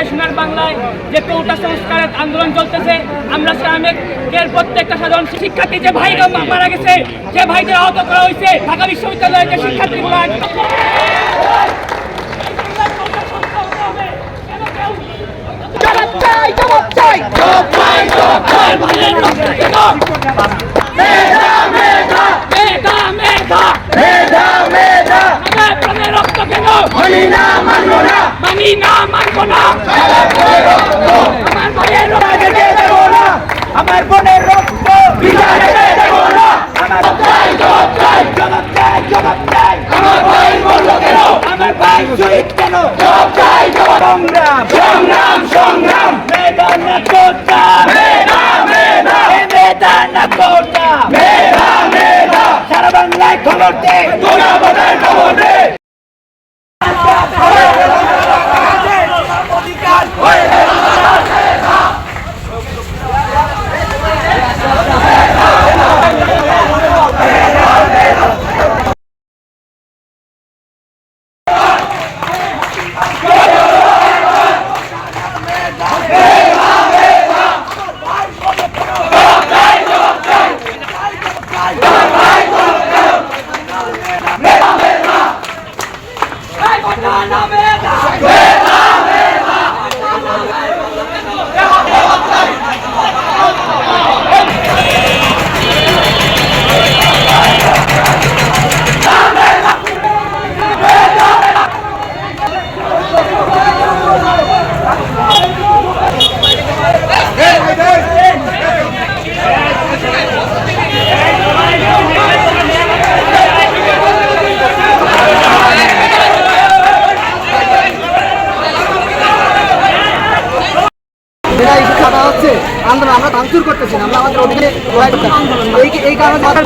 সোনার বাংলায় যে কোটা সংস্কারের আন্দোলন চলতেছে আমরা শ্রমিকের প্রত্যেকটা সাধারণ শিক্ষার্থী যে ভাইরা মারা গেছে যে ভাইদের আহত করা হয়েছে ঢাকা বিশ্ববিদ্যালয়ের যে শিক্ষার্থীগুলো জবাব চাই জবাব চাই। মেধা মেধা মেধা মেধা আমার প্রাণের রক্ত কেন মানি না মানবো না। মানি না মানবো না। আমার ভাইয়ের রক্ত। দেবো না। আমার বোনের রক্ত। বিদায় দেবো না। আমার চাই জবাব চাই জবাব চাই জবাব চাই। আমার ভাই বলল কেন? আমার ভাই শহীদ কেন? জবাব চাই জবাব সংগ্রাম। সংগ্রাম সংগ্রাম। মেধা না কোটা। মেধা মেধা। মেধা না কোটা। মেধা মেধা। সারা বাংলায় খবর দে। তোরা বোধহয় খবর দে। Yeah. Nobody. আন্দোলন আমরা ভাঙচুর করতেছি না, আমরা আমাদের অধিকারে এই কারণে আমাদের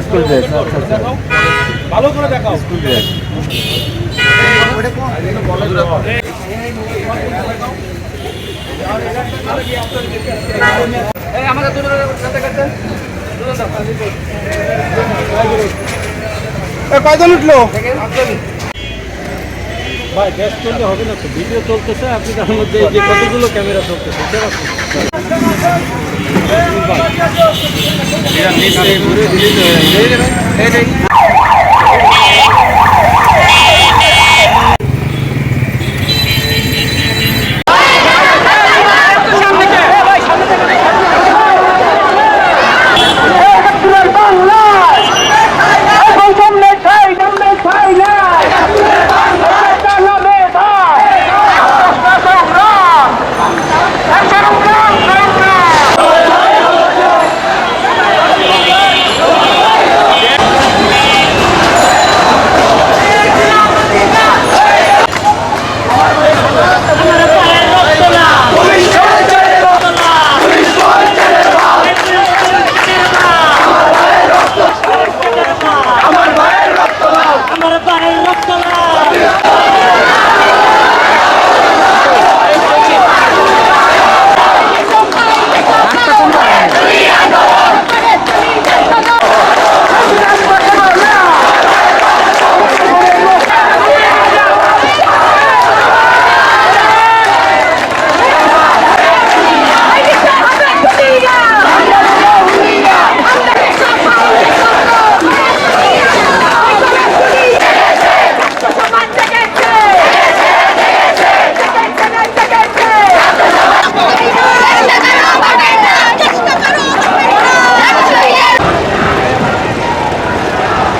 স্কুল ড্রেস ভালো করে দেখাও স্কুল ড্রেস কয়জন উঠল? ভাই গ্যাস চললে হবে না তো। ভিডিও চলতেছে আপনি তার মধ্যে এই যে কতগুলো ক্যামেরা চলতেছে ঠিক আছে ঘুরে দিলে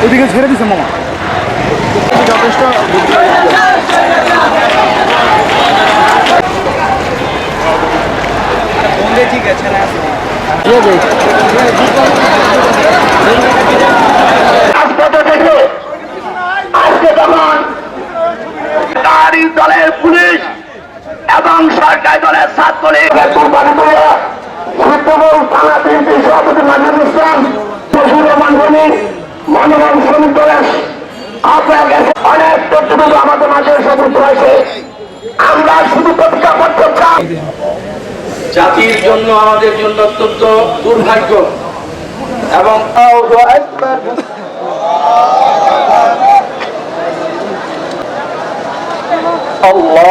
এদিকে ছেড়ে দিছে মামা। যথেষ্ট ঠিক আছে না আজকে যখন তারই দলের পুলিশ এবং সরকারি দলের ছাত্রলীগ। কোরবানি করে সিদ্ধবল থানা বিএনপি সভাপতি নাজির ইসলাম বসির রহমান মনোরম শ্রমিক দলের আপনার কাছে অনেক প্রতিবেদন আমাদের মাঝে সমুদ্র আছে আমরা শুধু প্রতিজ্ঞা করতে চাই। জাতির জন্য আমাদের জন্য অত্যন্ত দুর্ভাগ্য এবং الله